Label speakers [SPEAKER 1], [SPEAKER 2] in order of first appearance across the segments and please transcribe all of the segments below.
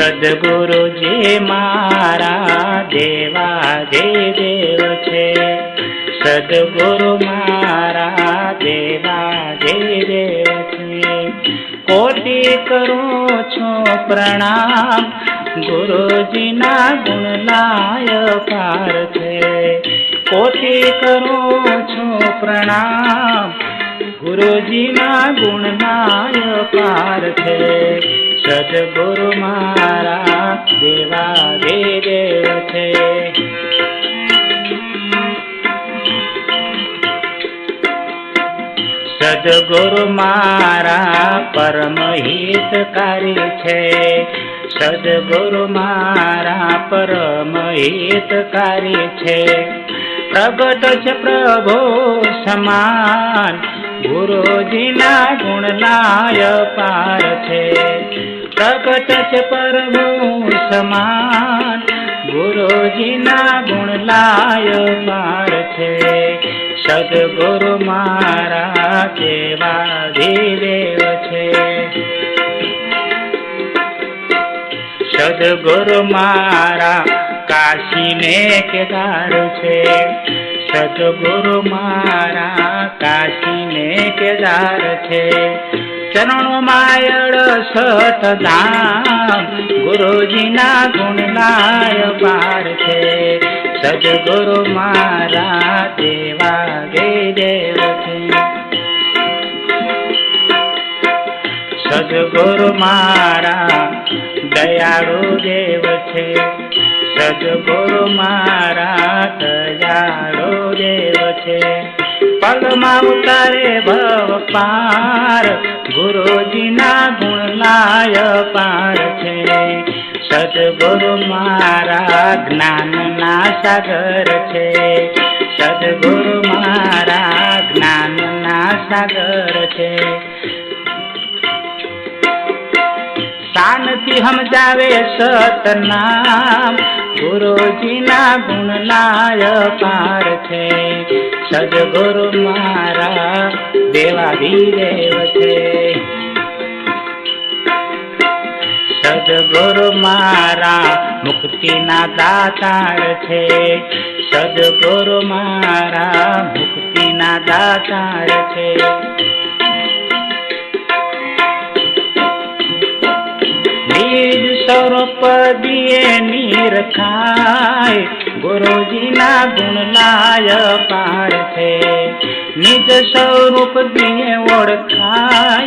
[SPEAKER 1] સદગુરુજી મારા દેવા જે દેવ છે સદગુરુ મારા દેવા જે દેવ છે કોટી કરું છું પ્રણામ ગુરુજીના ગુણ લાય પાર છે કોટી કરું છું પ્રણામ ગુરુજીના ગુણ લાય છે સદગુરુ મારા દેવા દેવ છે સદગુરુ મારા પરમ હિતકારી છે. સદગુરુ મારા પરમ હિતકારી છે. પ્રગટ છે પ્રભુ સમાન ગુરુજીના ગુણ લાય પાર છે. પ્રગટ છે પ્રભુ સમાન. ગુરુજીના ગુણ લાય પાર છે. સદગુરુ મારા કેવા દેવ છે. સદગુરુ મારા કાશીને કેદાર છે. સદગુરુ મારા કાશીને કેદાર છે. ચરણો માયળ સત ધામ ગુરુજીના ગુણ લાય પાર છે. સદગુરુ મારા દેવા ગે દેવ સદગુરુ મારા દયાળુ દેવ છે. સદગુરુ મારા દયાળુ દેવ છે. પગમાં ઉતારે ભવ પાર. ગુરુજીના ગુણ લાય પાર છે. સદગુરુ મારા જ્ઞાનના સાગર છે. સદગુરુ મારા જ્ઞાનના સાગર છે. શાનથી સમજાવે સતનામ. ગુરુજીના ગુણ લાય પાર છે. સદગુરુ મારા દેવાદી દેવ છે સદગુરુ મારા મુક્તિના દાતાર છે. સદગુરુ મારા મુક્તિના દાતાર છે. નિરખાય ગુરુજીના ગુણ લાય પાર છે. નિજ સ્વરૂપ દિયે ઓળખાય.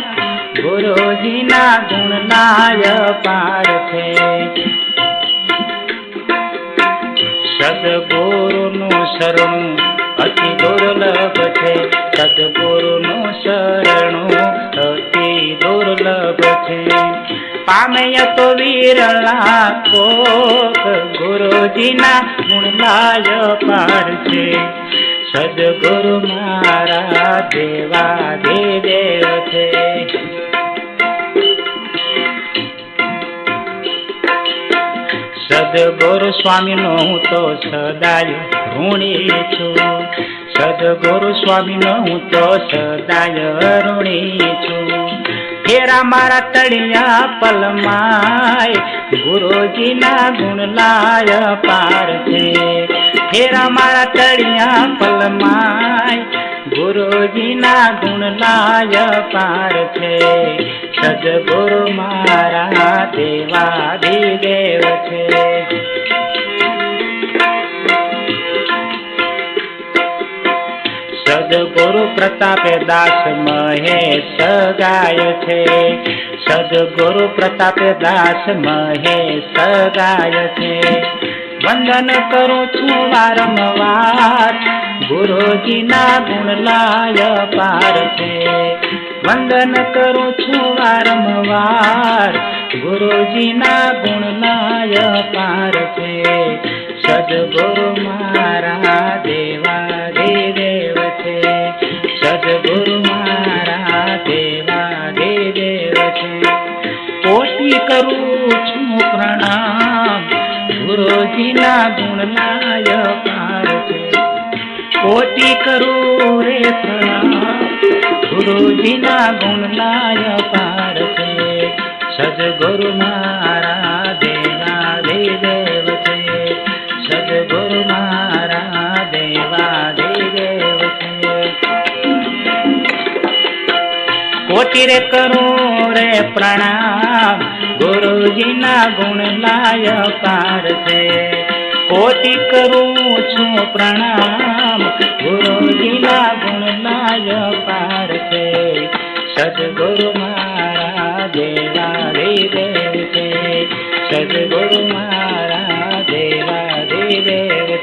[SPEAKER 1] ગુરુજીના ગુણ લાય પાર છે. સદગુરુનું શરણું અતિ દુર્લભ છે. સદગુરુનું શરણું અતિ દુર્લભ છે. પામે તો વીરલા કોક ગુરુજીના પાર છે. સદગુરુ મારા દેવા દેવ છે. સદગુરુ સ્વામીનો હું તો સદાય ઋણી છું. સદગુરુ સ્વામીનો હું તો સદાય ઋણી છું. ફેરા મારા તળિયા પલમાય. ગુરુજીના ગુણ લાય પાર છે. ફેરા મારા તળિયા પલમાય. ગુરુજીના ગુણ લાય પાર છે. સદગુરુ મારા દેવા દેવ છે. પ્રતાપે દાસ મહેશ ગાય છે. સદગુરુ પ્રતાપે દાસ મહેશ ગાય છે. વંદન કરું છું વારંવાર, ગુરુજીના ગુણ લાય પાર છે. વંદન કરું છું વારંવાર, ગુરુજીના ગુણ લાય પાર છે. કરું છું પ્રણામ. ગુરુજીના ગુણ લાય પાર કોટી કરું રે પ્રણામ. ગુરુજીના ગુણ લાય પાર સદગુરુ મારા દેવા દે દેવ છે સદગુરુ મારા દેવા દે દેવ છે કોટી રે કરું રે પ્રણામ. ગુરુજીના ગુણ લાય પાર છે. કોટી કરું છું પ્રણામ ગુરુજીના ગુણ લાય પાર છે. સદગુરુ મારા દેવા દેવે છે. સદગુરુ મારા દેવા દેવ